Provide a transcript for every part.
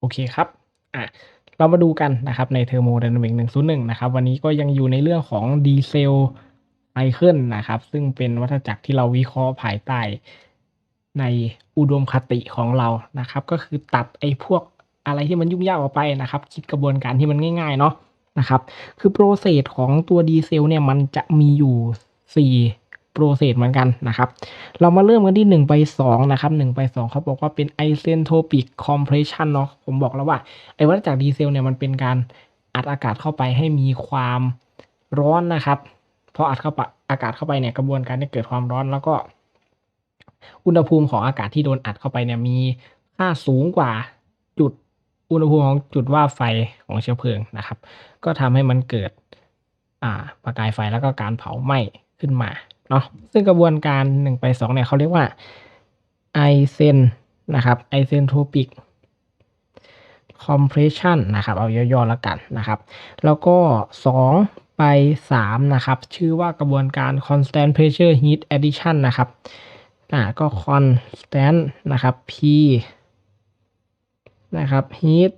โอเคครับ อะ เรามาดูกันนะครับใน Thermodynamics 101 นะครับ วันนี้ก็ยังอยู่ในเรื่องของดีเซลไซเคิลนะครับ ซึ่งเป็นวัฏจักรที่เราวิเคราะห์ภายใต้ในอุดมคติของเรานะครับ ก็คือตัดไอ้พวกอะไรที่มันยุ่งยากออกไปนะครับ คิดกระบวนการที่มันง่าย ๆ เนาะนะครับ คือโปรเซสของตัวดีเซลเนี่ยมันจะมีอยู่ 4 โปรเซสเหมือนกันนะครับ เรามาเริ่มกันที่1ไป2นะครับ1ไป2เขาบอกว่าเป็น isentropic compression เนาะผมบอกแล้วว่าไอ้วัฏจักรดีเซลเนี่ยมันเป็นการอัดอากาศเข้าไปให้มีความร้อนนะครับพออัดเข้าไปอากาศเข้าไปเนี่ยกระบวนการจะเกิดความร้อนแล้วก็ อุณหภูมิของอากาศที่โดนอัดเข้าไปเนี่ยมีค่าสูงกว่าจุดอุณหภูมิของจุดว่าไฟของเชื้อเพลิงนะครับ ก็ทำให้มันเกิดอ่าประกายไฟแล้วก็การเผาไหม้ขึ้นมา เนาะซึ่งกระบวนการ1ไป2เนี่ยเขาเรียกว่าไอเซนนะครับไอเซนโทปิกคอมเพรสชันนะครับเอาย่อๆแล้วกันนะครับ แล้วก็ 2 ไป 3 นะครับ ชื่อว่ากระบวนการ constant pressure heat addition นะครับอ่าก็ constant นะครับ P นะครับ heat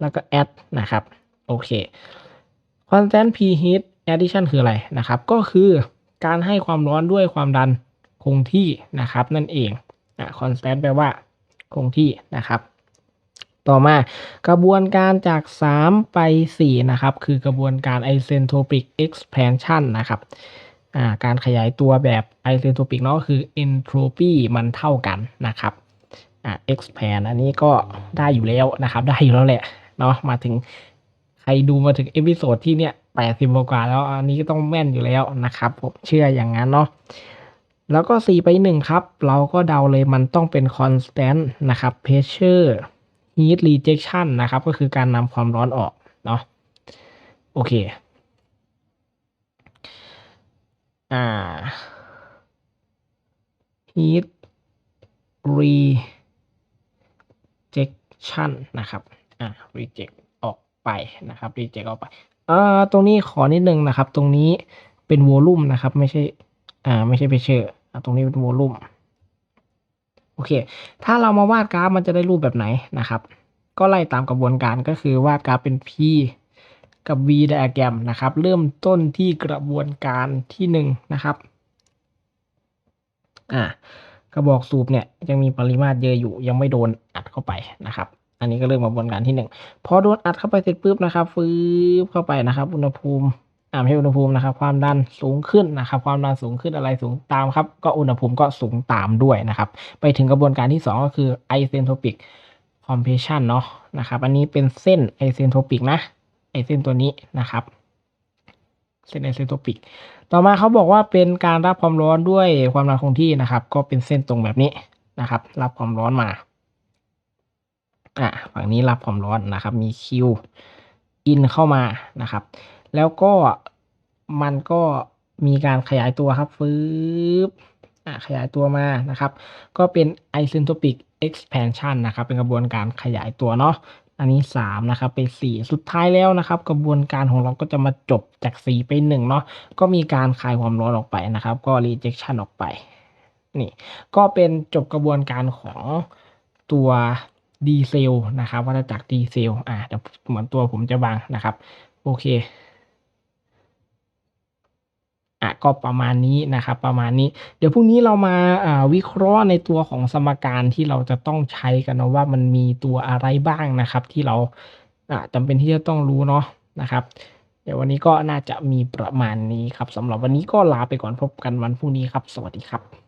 แล้วก็ add นะครับ โอเค constant P heat addition คืออะไรนะครับ ก็คือการให้ความร้อนด้วยความดันคงที่นะครับนั่นเองอะ constant แปลว่าคงที่นะครับ ต่อมากระบวนการจาก 3 ไป 4 นะครับ คือกระบวนการ isentropic expansion นะครับอ่าการขยายตัวแบบ isentropic เนาะคือ entropy มันเท่ากันนะครับอ่า expand อันนี้ก็ได้อยู่แล้วนะครับ ได้อยู่แล้วแหละเนาะมาถึง ใครดูมาถึงเอพิโซดที่เนี่ยแปดสิบกว่าแล้วอันนี้ก็ต้องแม่นอยู่แล้วนะครับ ผมเชื่ออย่างนั้นเนาะแล้วก็ 4 ไป 1 ครับ เราก็เดาเลยมันต้องเป็น constant นะครับ pressure heat rejection นะครับ ก็คือการนำความร้อนออก เนาะโอเค อ่า heat rejection นะครับ อ่า reject ไปนะครับ reject ออกไปอ่าตรงนี้ขอนิดนึงนะครับ ตรงนี้เป็นวอลลุ่มนะครับ ไม่ใช่อ่าไม่ใช่เพเชอร์อ่าตรงนี้เป็นวอลลุ่มโอเค ถ้าเรามาวาดกราฟมันจะได้รูปแบบไหนนะครับ ก็ไล่ตามกระบวนการก็คือวาดกราฟเป็น P กับ V diagram นะครับ เริ่มต้นที่กระบวนการที่หนึ่งนะครับอ่ากระบอกสูบเนี่ยยังมีปริมาตรเยอะอยู่ยังไม่โดนอัดเข้าไปนะครับ อันนี้ก็เริ่มกระบวนการที่หนึ่งพอโดนอัดเข้าไปเสร็จปุ๊บนะครับฟื้บเข้าไปนะครับ อุณหภูมิอ่าไม่ใช่อุณหภูมินะครับ ความดันสูงขึ้นนะครับ ความดันสูงขึ้นอะไรสูงตามครับ ก็อุณหภูมิก็สูงตามด้วยนะครับ ไปถึงกระบวนการที่ 2 ก็คือ isentropic compression เนาะนะครับ อันนี้เป็นเส้น isentropic นะ ไอเส้นตัวนี้นะครับเส้น isentropic ต่อมาเขาบอกว่าเป็นการรับความร้อนด้วยความดันคงที่นะครับ ก็เป็นเส้นตรงแบบนี้นะครับ รับความร้อนมา อะฝั่งนี้รับความร้อนนะครับ มี Q in เข้ามานะครับ แล้วก็มันก็มีการขยายตัวครับฟื้บอะขยายตัวมานะครับ ก็เป็น isentropic expansion นะครับ เป็นกระบวนการขยายตัวเนาะอันนี้ 3 นะครับ ไป 4 สุดท้ายแล้วนะครับ กระบวนการของเราก็จะมาจบจาก 4 ไป 1 เนาะก็มีการคายความร้อนออกไปนะครับ ก็ rejection ออกไป นี่ ก็เป็นจบกระบวนการของตัว ดีเซลนะครับวัฏจักรดีเซลอ่าเดี๋ยวเหมือนตัวผมจะบางนะครับ โอเคอะก็ประมาณนี้นะครับประมาณนี้ เดี๋ยวพรุ่งนี้เรามาาวิเคราะห์ในตัวของสมการที่เราจะต้องใช้กันนะว่ามันมีตัวอะไรบ้างนะครับ ที่เราอ่าจำเป็นที่จะต้องรู้เนาะนะครับ เดี๋ยววันนี้ก็น่าจะมีประมาณนี้ครับสำหรับวันนี้ก็ลาไปก่อนพบกันวันพรุ่งนี้ครับ สวัสดีครับ